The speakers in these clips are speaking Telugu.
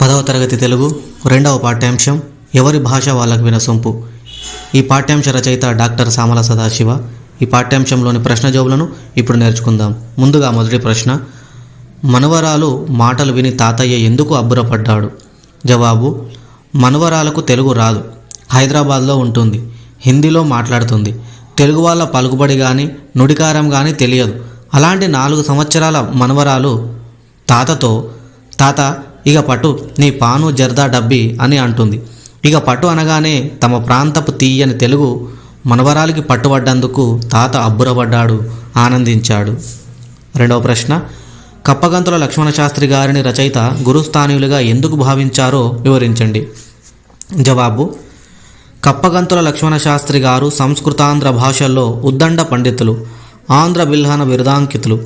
పదవ తరగతి తెలుగు రెండవ పాఠ్యాంశం ఎవరి భాష వాళ్ళకు వినసొంపు ఈ పాఠ్యాంశ రచయిత డాక్టర్ సామల సదాశివ. ఈ పాఠ్యాంశంలోని ప్రశ్న జవాబులను ఇప్పుడు నేర్చుకుందాం. ముందుగా మొదటి ప్రశ్న మనవరాలు మాటలు విని తాతయ్య ఎందుకు అబ్బురపడ్డాడు? జవాబు మనవరాలకు తెలుగు రాదు. హైదరాబాద్లో ఉంటుంది. హిందీలో మాట్లాడుతుంది. తెలుగు వాళ్ళ పలుకుబడి కానీ నుడికారం కానీ తెలియదు. అలాంటి నాలుగు సంవత్సరాల మనవరాలు తాతతో తాత ఇక పటు నీ పాను జర్దా డబ్బి అని అంటుంది. ఇక పటు అనగానే తమ ప్రాంతపు తీయని తెలుగు మనవరాలికి పట్టుబడ్డందుకు తాత అబ్బురపడ్డాడు ఆనందించాడు. రెండవ ప్రశ్న కప్పగంతుల లక్ష్మణ శాస్త్రి గారిని రచయిత గురుస్థానీయులుగా ఎందుకు భావించారో వివరించండి. జవాబు కప్పగంతుల లక్ష్మణ శాస్త్రి గారు సంస్కృతాంధ్ర భాషల్లో ఉద్దండ పండితులు ఆంధ్ర బిల్హన బిరుదాంకితులు.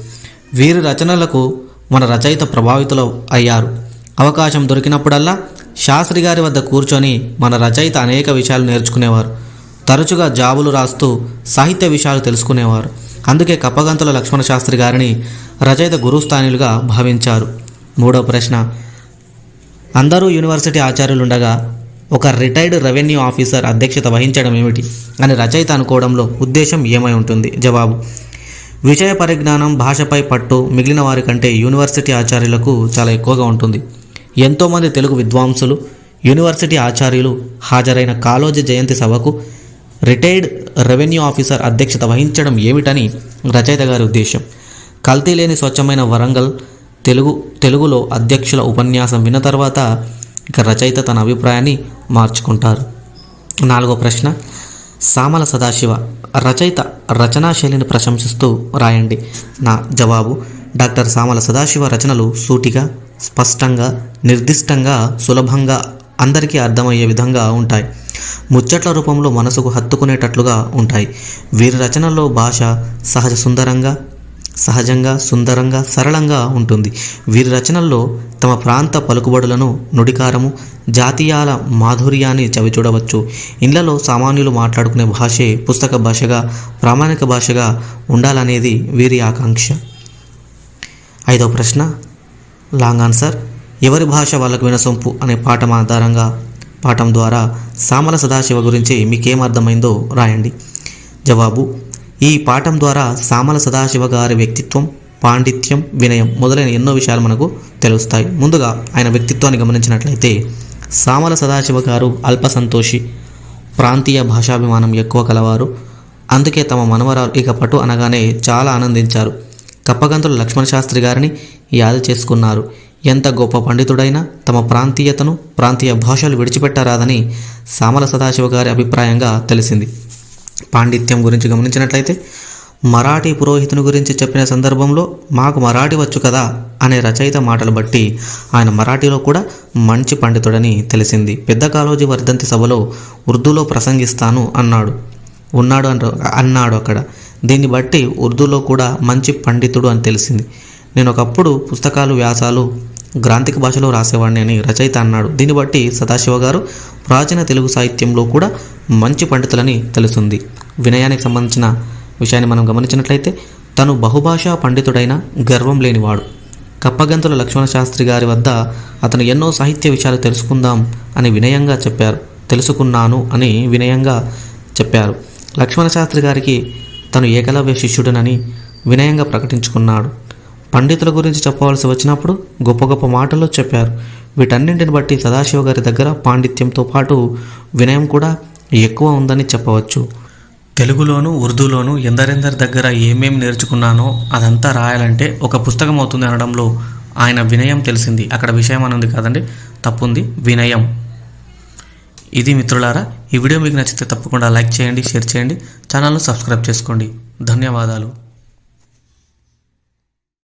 వీరి రచనలకు మన రచయిత ప్రభావితులు అయ్యారు. అవకాశం దొరికినప్పుడల్లా శాస్త్రి గారి వద్ద కూర్చొని మన రచయిత అనేక విషయాలు నేర్చుకునేవారు. తరచుగా జాబులు రాస్తూ సాహిత్య విషయాలు తెలుసుకునేవారు. అందుకే కప్పగంతుల లక్ష్మణ శాస్త్రి గారిని రచయిత గురుస్థానిలుగా భావించారు. మూడో ప్రశ్న. అందరూ యూనివర్సిటీ ఆచార్యులుండగా ఒక రిటైర్డ్ రెవెన్యూ ఆఫీసర్ అధ్యక్షత వహించడం ఏమిటి? అని రచయిత అనుకోవడంలో ఉద్దేశం ఏమై ఉంటుంది? జవాబు. విషయ పరిజ్ఞానం భాషపై పట్టు మిగిలిన వారి కంటే యూనివర్సిటీ ఆచార్యులకు చాలా ఎక్కువగా ఉంటుంది. ఎంతోమంది తెలుగు విద్వాంసులు యూనివర్సిటీ ఆచార్యులు హాజరైన కాళోజీ జయంతి సభకు రిటైర్డ్ రెవెన్యూ ఆఫీసర్ అధ్యక్షత వహించడం ఏమిటని రచయిత గారి ఉద్దేశం కల్తీ లేని స్వచ్ఛమైన వరంగల్ తెలుగు తెలుగులో అధ్యక్షుల ఉపన్యాసం విన్న తర్వాత ఇక రచయిత తన అభిప్రాయాన్ని మార్చుకుంటారు. నాలుగో ప్రశ్న. సామల సదాశివ రచయిత రచనా శైలిని ప్రశంసిస్తూ రాయండి. నా జవాబు డాక్టర్ సామల సదాశివ రచనలు సూటిగా స్పష్టంగా నిర్దిష్టంగా సులభంగా అందరికీ అర్థమయ్యే విధంగా ఉంటాయి. ముచ్చట్ల రూపంలో మనసుకు హత్తుకునేటట్లుగా ఉంటాయి. వీరి రచనల్లో భాష సహజ సుందరంగా సహజంగా సుందరంగా సరళంగా ఉంటుంది. వీరి రచనల్లో తమ ప్రాంత పలుకుబడులను నుడికారము జాతీయాల మాధుర్యాన్ని చవిచూడవచ్చు. ఇళ్ళలో సామాన్యులు మాట్లాడుకునే భాషే పుస్తక భాషగా ప్రామాణిక భాషగా ఉండాలనేది వీరి ఆకాంక్ష. ఐదవ ప్రశ్న లాంగ్ ఆన్సర్ ఎవరి భాష వాళ్ళకు వినసొంపు అనే పాఠం ఆధారంగా పాఠం ద్వారా సామల సదాశివ గురించి మీకేం అర్థమైందో రాయండి. జవాబు ఈ పాఠం ద్వారా సామల సదాశివ గారి వ్యక్తిత్వం పాండిత్యం వినయం మొదలైన ఎన్నో విషయాలు మనకు తెలుస్తాయి. ముందుగా ఆయన వ్యక్తిత్వాన్ని గమనించినట్లయితే సామల సదాశివ గారు అల్ప సంతోషి ప్రాంతీయ భాషాభిమానం ఎక్కువ కలవారు. అందుకే తమ మనవరాలు ఇక పటు అనగానే చాలా ఆనందించారు. కప్పగంతుల లక్ష్మణ శాస్త్రి గారిని యాద చేసుకున్నారు. ఎంత గొప్ప పండితుడైనా తమ ప్రాంతీయతను ప్రాంతీయ భాషలు విడిచిపెట్టరాదని సామల సదాశివ గారి అభిప్రాయంగా తెలిసింది. పాండిత్యం గురించి గమనించినట్లయితే మరాఠీ పురోహితుని గురించి చెప్పిన సందర్భంలో మాకు మరాఠీ వచ్చు కదా అనే రచయిత మాటలు బట్టి ఆయన మరాఠీలో కూడా మంచి పండితుడని తెలిసింది. పెద్ద కాలోజీ వర్ధంతి సభలో ఉర్దూలో ప్రసంగిస్తాను అన్నాడు. ఉన్నాడు అన్నాడు అక్కడ. దీన్ని బట్టి ఉర్దూలో కూడా మంచి పండితుడు అని తెలిసింది. నేను ఒకప్పుడు పుస్తకాలు వ్యాసాలు గ్రాంతిక భాషలో రాసేవాడిని అని రచయిత అన్నాడు. దీన్ని బట్టి సదాశివ గారు ప్రాచీన తెలుగు సాహిత్యంలో కూడా మంచి పండితులని తెలుస్తుంది వినయానికి సంబంధించిన విషయాన్ని మనం గమనించినట్లయితే తను బహుభాషా పండితుడైన గర్వం లేనివాడు. కప్పగంతుల లక్ష్మణ శాస్త్రి గారి వద్ద అతను ఎన్నో సాహిత్య విషయాలు తెలుసుకుందాం అని వినయంగా చెప్పారు. తెలుసుకున్నాను అని వినయంగా చెప్పారు. లక్ష్మణ శాస్త్రి గారికి తను ఏకలవ్య శిష్యుడనని వినయంగా ప్రకటించుకున్నాడు. పండితుల గురించి చెప్పవలసి వచ్చినప్పుడు గొప్ప గొప్ప మాటల్లో చెప్పారు. వీటన్నింటిని బట్టి సదాశివ గారి దగ్గర పాండిత్యంతో పాటు వినయం కూడా ఎక్కువ ఉందని చెప్పవచ్చు. తెలుగులోను ఉర్దూలోను ఎందరెందరి దగ్గర ఏమేమి నేర్చుకున్నానో అదంతా రాయాలంటే ఒక పుస్తకం అవుతుంది అనడంలో ఆయన వినయం తెలిసింది. అక్కడ విషయం అని కాదండి తప్పుంది. వినయం. ఇది మిత్రులారా ఈ వీడియో మీకు నచ్చితే తప్పకుండా లైక్ చేయండి షేర్ చేయండి ఛానల్ను సబ్స్క్రైబ్ చేసుకోండి. ధన్యవాదాలు.